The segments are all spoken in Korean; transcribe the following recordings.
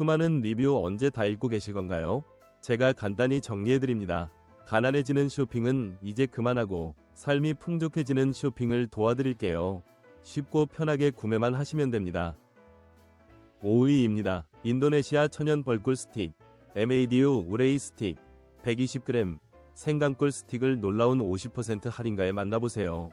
수많은 리뷰 언제 다 읽고 계실 건가요? 제가 간단히 정리해드립니다. 가난해지는 쇼핑은 이제 그만하고 삶이 풍족해지는 쇼핑을 도와드릴게요. 쉽고 편하게 구매만 하시면 됩니다. 5위입니다. 인도네시아 천연 벌꿀 스틱 MADU 우레이 스틱 120g 생강꿀 스틱을 놀라운 50% 할인가에 만나보세요.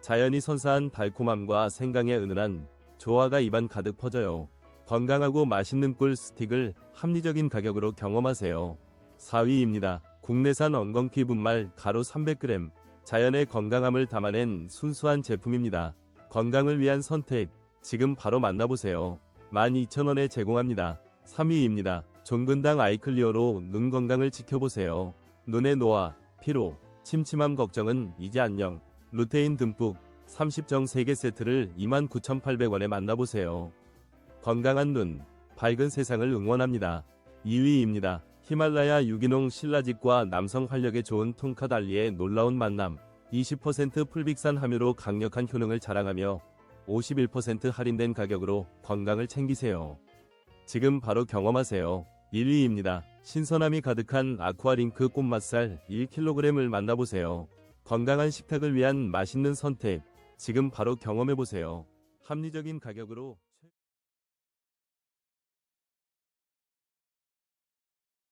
자연이 선사한 달콤함과 생강의 은은한 조화가 입안 가득 퍼져요. 건강하고 맛있는 꿀 스틱을 합리적인 가격으로 경험하세요. 4위입니다. 국내산 엉겅퀴 분말 가루 300g 자연의 건강함을 담아낸 순수한 제품입니다. 건강을 위한 선택 지금 바로 만나보세요. 12,000원에 제공합니다. 3위입니다. 종근당 아이클리어로 눈 건강을 지켜보세요. 눈의 노화, 피로, 침침함 걱정은 이제 안녕. 루테인 듬뿍 30정 3개 세트를 29,800원에 만나보세요. 건강한 눈, 밝은 세상을 응원합니다. 2위입니다. 히말라야 유기농 신라직과 남성 활력에 좋은 퉁카달리의 놀라운 만남. 20% 풀빅산 함유로 강력한 효능을 자랑하며 51% 할인된 가격으로 건강을 챙기세요. 지금 바로 경험하세요. 1위입니다. 신선함이 가득한 아쿠아링크 꽃맛살 1kg을 만나보세요. 건강한 식탁을 위한 맛있는 선택. 지금 바로 경험해보세요. 합리적인 가격으로